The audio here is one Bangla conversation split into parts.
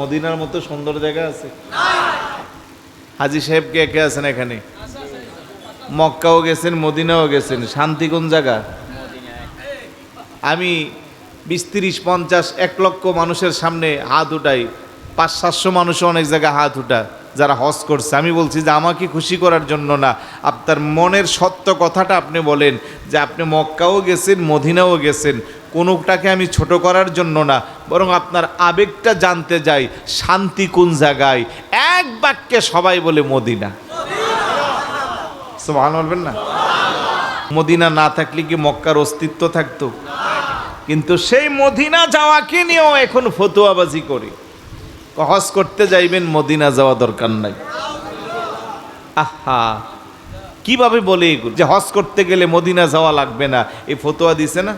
মদিনার মতো সুন্দর জায়গা আছে। হাজি সাহেব কে কে আছেন এখানে? মক্কাও গেছেন, মদিনাও গেছেন। শান্তি কোন জায়গা? আমি বিশ তিরিশ পঞ্চাশ এক লক্ষ মানুষের সামনে হাত উঠাই। পাঁচ সাতশো মানুষও অনেক জায়গায় হাত উঠা, যারা হজ করছে। আমি বলছি যে আমাকে খুশি করার জন্য না, আপনার মনের সত্য কথাটা আপনি বলেন যে আপনি মক্কাও গেছেন, মদিনাও গেছেন। কোনোটাকে আমি ছোট করার জন্য না, বরং আপনার আবেগটা জানতে যাই, শান্তি কোন জায়গায়? এক বাক্যে সবাই বলে মদিনা। ভালো বলবেন না? মদিনা না থাকলে কি মক্কার অস্তিত্ব থাকতো? কিন্তু সেই মদিনা যাওয়াকে নিয়েও এখন ফতুয়াবাজি করে। হজ করতে যাইবেন, মদিনা যাওয়া দরকার নাই। আহা, কীভাবে বলে যে হজ করতে গেলে মদিনা যাওয়া লাগবে না, এই ফতোয়া দিছে না?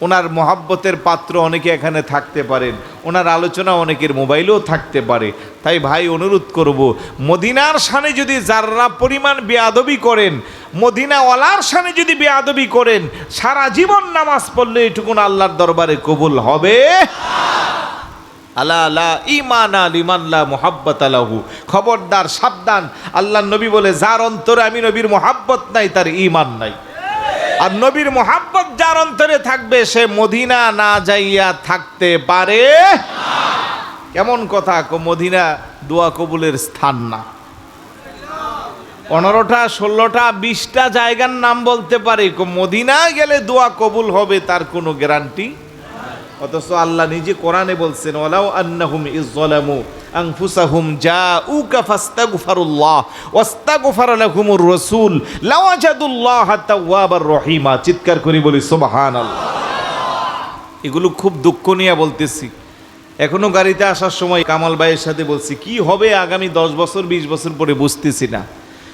ওনার মহাব্বতের পাত্র অনেকে এখানে থাকতে পারেন। ওনার আলোচনা অনেকের মোবাইলেও থাকতে পারে। তাই ভাই, অনুরোধ করব, মদিনার সানে যদি যাররা পরিমাণ বেয়াদবি করেন, মদিনাওয়ালার সানে যদি বেয়াদবি করেন, সারা জীবন নামাজ পড়লে এটুকুন আল্লাহর দরবারে কবুল হবে। আলা আলা ইমান আল ইমাল্লা মোহাব্বত আলাহু খবরদার, সাবধান। আল্লাহ নবী বলে, যার অন্তরে আমি নবীর মোহাব্বত নাই, তার ইমান নাই। আর নবীর মোহাব্বত যার অন্তরে থাকবে, সে মদিনা না যাইয়া থাকতে পারে। কেমন কথা মদিনা দোয়া কবুলের স্থান না। পনেরোটা, ষোলোটা, বিশটা জায়গার নাম বলতে পারে মদিনা গেলে দোয়া কবুল হবে তার কোনো গ্যারান্টি? অথচ আল্লাহ নিজে কোরআনে বলছেন, ওয়ালাউ আন্নাহুম ইজ্জালামু আনফুসাহুম জাউকা ফাস্তাগফিরুল্লাহ ওয়াস্তাগফার লাহুমুর রাসূল লাওয়াজাদুল্লাহ তাওয়াবার রহিমা চিৎকার করি বলি, সুবহানাল্লাহ। এগুলো খুব দুঃখ নিয়ে বলতেছি। এখনও গাড়িতে আসার সময় কামাল ভাইয়ের সাথে বলছি, কি হবে আগামী দশ বছর, বিশ বছর পরে বুঝতেছি না।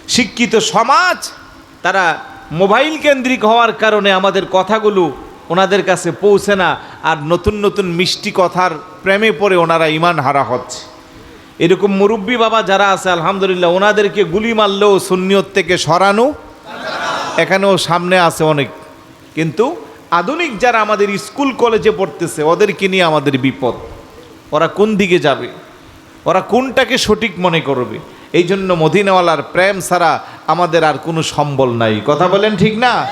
শিক্ষিত সমাজ, তারা মোবাইল কেন্দ্রিক হওয়ার কারণে আমাদের কথাগুলো ওনাদের কাছে পৌঁছে না, আর নতুন নতুন মিষ্টি কথার প্রেমে পড়ে ওনারা ইমান হারা হচ্ছে। এরকম মুরব্বী বাবা যারা আছে, আলহামদুলিল্লাহ, ওনাদেরকে গুলি মারলেও সুন্নিয়ত থেকে সরানো এখানেও সামনে আছে অনেক। কিন্তু আধুনিক যারা আমাদের স্কুল, কলেজে পড়তেছে, ওদেরকে নিয়ে আমাদের বিপদ। ওরা কোন দিকে যাবে? ওরা কোনটাকে সঠিক মনে করবে? এই জন্য মদিনাওয়ালার প্রেম ছাড়া আমাদের আর কোনো সম্বল নাই। কথা বলেন ঠিক না?